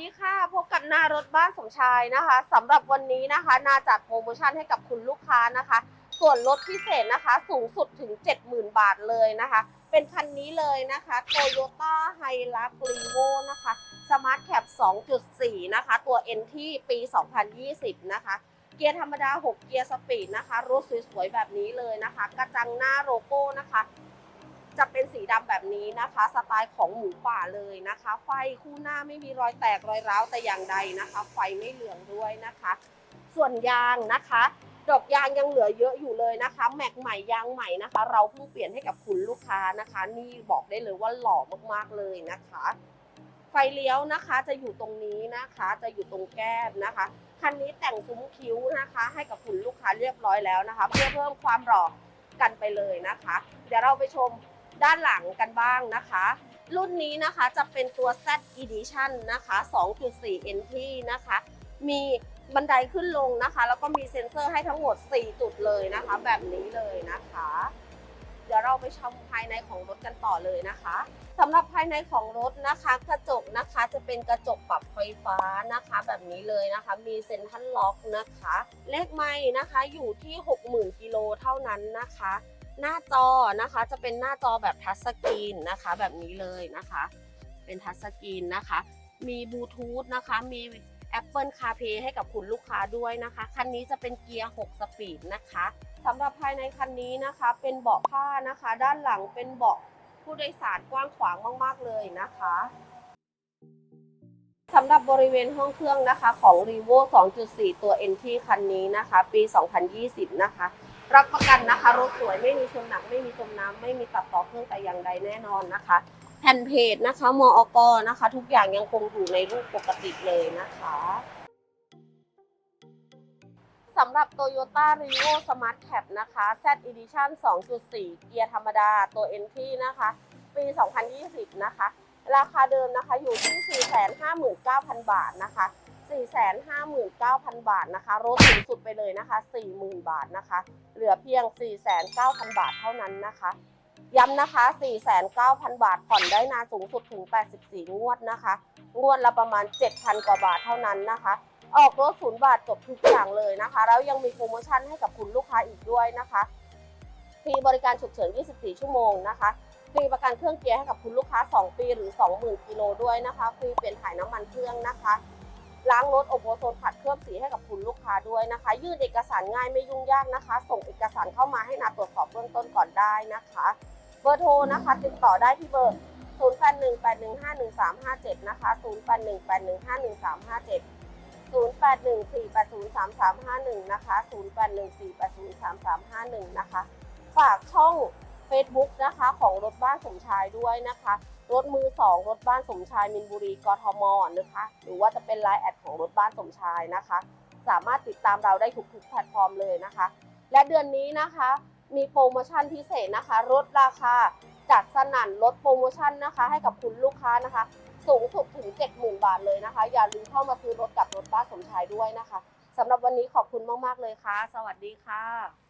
ดีค่ะ พบกับนารถบ้านสมชายนะคะสำหรับวันนี้นะคะ นาจัดโปรโมชั่นให้กับคุณลูกค้านะคะ ส่วนลดพิเศษนะคะ สูงสุดถึง 70,000 บาทเลยนะคะ เป็นคันนี้เลยนะคะ Toyota h i l u x r e v o นะคะ Smart Cap 2.4 นะคะ ตัว N ที่ปี 2020 นะคะ เกียร์ธรรมดา 6 เกียร์สปีดนะคะ รถสวยๆ แบบนี้เลยนะคะ กระจังหน้าโลโก้นะคะ จะเป็นสีดำแบบนี้นะคะ สไตล์ของหมูป่าเลยนะคะ ไฟคู่หน้าไม่มีรอยแตกรอยร้าวแต่อย่างใดนะคะ ไฟไม่เหลืองด้วยนะคะ ส่วนยางนะคะ ดอกยางยังเหลือเยอะอยู่เลยนะคะ แม็กใหม่ยางใหม่นะคะ เราเพิ่งเปลี่ยนให้กับคุณลูกค้านะคะ นี่บอกได้เลยว่าหล่อมากๆเลยนะคะไฟเลี้ยวนะคะจะอยู่ตรงนี้นะคะ จะอยู่ตรงแก้มนะคะคันนี้แต่งซุ้มคิ้วนะคะ ให้กับคุณลูกค้าเรียบร้อยแล้วนะคะ เพื่อเพิ่มความหล่อกันไปเลยนะคะ เดี๋ยวเราไปชม ด้านหลังกันบ้างนะคะ รุ่นนี้นะคะจะเป็นตัว Z Edition นะคะ 2.4 NT นะคะ มีบันไดขึ้นลงนะคะ แล้วก็มีเซ็นเซอร์ให้ทั้งหมด 4 จุดเลยนะคะ แบบนี้เลยนะคะ เดี๋ยวเราไปชมภายในของรถกันต่อเลยนะคะสำหรับภายในของรถนะคะ กระจกนะคะจะเป็นกระจกปรับไฟฟ้านะคะ แบบนี้เลยนะคะ มีเซ็นทรัลล็อกนะคะ เลขไม้นะคะอยู่ที่ 60,000กิโลเท่านั้นนะคะ หน้าจอนะคะจะเป็นหน้าจอแบบทัชสกรีนนะคะแบบนี้เลยนะคะ เป็นทัชสกรีนนะคะ มีบลูทูธนะคะ มี Apple CarPlay ให้กับคุณลูกค้าด้วยนะคะ คันนี้จะเป็นเกียร์ 6 สปีดนะคะสำหรับภายในคันนี้นะคะ เป็นเบาะผ้านะคะ ด้านหลังเป็นเบาะผู้โดยสารกว้างขวางมาก ๆ เลยนะคะสำหรับบริเวณห้องเครื่องนะคะของ r e v o 2.4 ตัว NT คันนี้นะคะ ปี 2020 นะคะ รับประกันนะคะ รถสวยไม่มีชนหนักไม่มีจมน้ำไม่มีตัดต่อเครื่องแต่อย่างใดแน่นอนนะคะ แผ่นเพจนะคะมออกนะคะ ทุกอย่างยังคงอยู่ในรูปปกติเลยนะคะสำหรับ Toyota r e v o Smart Cap นะคะ Z Edition 2.4 เกียร์ธรรมดาตัว NT นะคะ ปี 2020 นะคะ ราคาเดิมนะคะอยู่ที่ 459,000 บาทนะคะ 459,000 บาทนะคะลดสูงสุดไปเลยนะคะ 40,000 บาทนะคะ เหลือเพียง 4,900 บาทเท่านั้นนะคะ ย้ำนะคะ 4,900 บาทผ่อนได้นานสูงสุดถึง 84 งวดนะคะ งวดละประมาณ 7,000 กว่าบาทเท่านั้นนะคะ ออกรถศูนย์บาทจบทุกอย่างเลยนะคะ แล้วยังมีโปรโมชั่นให้กับคุณลูกค้าอีกด้วยนะคะฟรีบริการฉุกเฉิน 24 ชั่วโมงนะคะฟรีประกันเครื่องเกียร์ให้กับคุณลูกค้า 2 ปีหรือ 20,000 กิโลด้วยนะคะฟรีเปลี่ยนถ่ายน้ำมันเครื่องนะคะ ล้างรถอบโอโซนขัดเคลือบสีให้กับคุณลูกค้าด้วยนะคะ ยื่นเอกสารง่ายไม่ยุ่งยากนะคะ ส่งเอกสารเข้ามาให้นาตรวจสอบเบื้องต้นก่อนได้นะคะ เบอร์โทรนะคะ ติดต่อได้ที่เบอร์ 0818151357 นะคะ 0818151357 0814803351 นะคะ 0814803351 นะคะ ฝากช่อง Facebook นะคะของรถบ้านสมชายด้วยนะคะ รถมือสองรถบ้านสมชายมินบุรีกทมนะคะ หรือว่าจะเป็นไลน์แอดของรถบ้านสมชายนะคะ สามารถติดตามเราได้ทุกๆแพลตฟอร์มเลยนะคะ และเดือนนี้นะคะมีโปรโมชั่นพิเศษนะคะลดราคาจัดสนั่นลดโปรโมชั่นนะคะ ให้กับคุณลูกค้านะคะ สูงสุดถึง 70,000 บาทเลยนะคะ อย่าลืมเข้ามาซื้อรถกับรถบ้านสมชายด้วยนะคะสำหรับวันนี้ขอบคุณมาก ๆ เลยค่ะ สวัสดีค่ะ